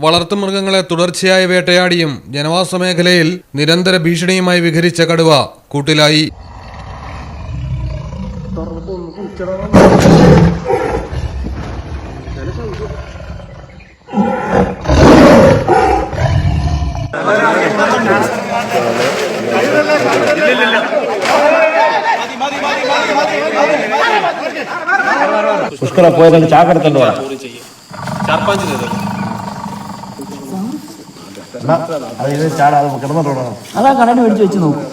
വളർത്തുമൃഗങ്ങളെ തുടർച്ചയായി വേട്ടയാടിയും ജനവാസ മേഖലയിൽ നിരന്തര ഭീഷണിയുമായി വിഘരിച്ച കടുവ കൂട്ടിലായി. പുഷ്കര പോയതുകൊണ്ട് അത് ചാടാതെ കിടന്നിട്ടുണ്ടോ അതാ കടന്ന് മേടിച്ച് വെച്ച് നോക്കും.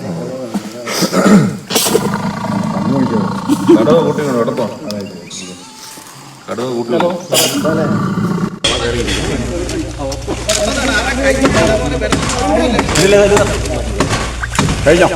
കഴിഞ്ഞോ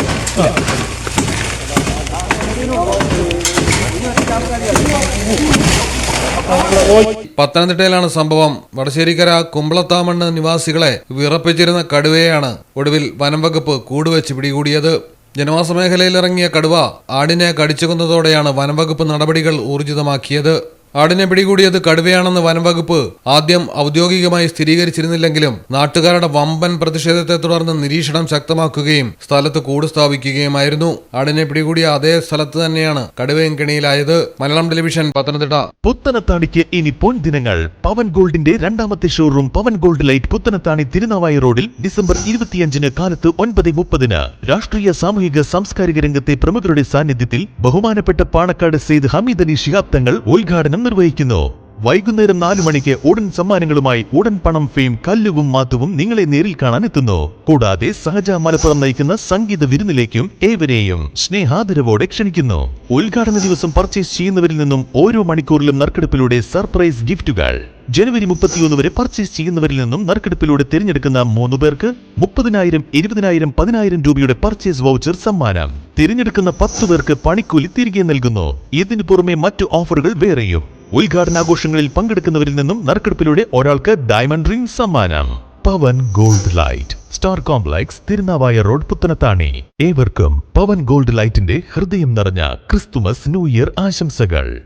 പത്തനംതിട്ടയിലാണ് സംഭവം. വടശ്ശേരിക്കര കുമ്പളത്താമണ്ണ് നിവാസികളെ വിറപ്പിച്ചിരുന്ന കടുവയാണ് ഒടുവിൽ വനം വകുപ്പ് കൂടുവെച്ച് പിടികൂടിയത്. ജനവാസ മേഖലയിലിറങ്ങിയ കടുവ ആടിനെ കടിച്ചു കൊന്നതോടെയാണ് വനം വകുപ്പ് നടപടികൾ ഊർജിതമാക്കിയത്. ആടിനെ പിടികൂടിയത് കടുവയാണെന്ന് വനംവകുപ്പ് ആദ്യം ഔദ്യോഗികമായി സ്ഥിരീകരിച്ചിരുന്നില്ലെങ്കിലും നാട്ടുകാരുടെ വമ്പൻ പ്രതിഷേധത്തെ തുടർന്ന് നിരീക്ഷണം ശക്തമാക്കുകയും സ്ഥലത്ത് കൂട് സ്ഥാപിക്കുകയുമായിരുന്നു. ആടിനെ പിടികൂടിയ അതേ സ്ഥലത്ത് തന്നെയാണ് കടുവയും കെണിയിലായത്. മലയാളം ടെലിവിഷൻ പത്തനംതിട്ട. പുത്തനത്താണിക്ക് ഇനി പൊൻ ദിനങ്ങൾ. പവൻ ഗോൾഡിന്റെ രണ്ടാമത്തെ showroom Pavan gold light Puthanathani Thirunavaya റോഡിൽ ഡിസംബർ ഇരുപത്തിയഞ്ചിന് കാലത്ത് ഒൻപത് മുപ്പതിന്. രാഷ്ട്രീയ സാമൂഹിക സാംസ്കാരിക രംഗത്തെ പ്രമുഖരുടെ സാന്നിധ്യത്തിൽ ബഹുമാനപ്പെട്ട പാണക്കാട് സെയ്ദ് ഹമീദ് അലി ശിഹാബ് തങ്ങൾ ഉദ്ഘാടനം നിർവഹിക്കുന്നു വൈകുന്നേരം നാലു മണിക്ക് ഉടൻ സമ്മാനങ്ങളുമായി ഉടൻ പണം ഫെയിം കല്ലുവും മാത്തുവും നിങ്ങളെ നേരിൽ കാണാൻ എത്തുന്നു കൂടാതെ സഹജ മലപ്പുറം നയിക്കുന്ന സംഗീത വിരുന്നിലേക്കും ഏവരെയും സ്നേഹാദരവോടെ ക്ഷണിക്കുന്നു. ഉദ്ഘാടന ദിവസം പർച്ചേസ് ചെയ്യുന്നവരിൽ നിന്നും ഓരോ മണിക്കൂറിലും നറുക്കെടുപ്പിലൂടെ സർപ്രൈസ് ഗിഫ്റ്റുകൾ. ജനുവരി മുപ്പത്തിയൊന്ന് വരെ പർച്ചേസ് ചെയ്യുന്നവരിൽ നിന്നും നറുക്കെടുപ്പിലൂടെ തിരഞ്ഞെടുക്കുന്ന മൂന്ന് പേർക്ക് മുപ്പതിനായിരം ഇരുപതിനായിരം പതിനായിരം രൂപയുടെ പർച്ചേസ് വൗച്ചർ സമ്മാനം. തിരഞ്ഞെടുക്കുന്ന പത്ത് പേർക്ക് പണിക്കൂലി തിരികെ നൽകുന്നു. ഇതിനു പുറമെ മറ്റു ഓഫറുകൾ വേറെയും. ഉദ്ഘാടനാഘോഷങ്ങളിൽ പങ്കെടുക്കുന്നവരിൽ നിന്നും നറുക്കെടുപ്പിലൂടെ ഒരാൾക്ക് ഡയമണ്ട് റിംഗ് സമ്മാനം. Pavan gold light. Star complex Thirunavaya road Puthanathani. ഏവർക്കും പവൻ ഗോൾഡ് ലൈറ്റിന്റെ ഹൃദയം നിറഞ്ഞ ക്രിസ്തുമസ് ന്യൂ ഇയർ ആശംസകൾ.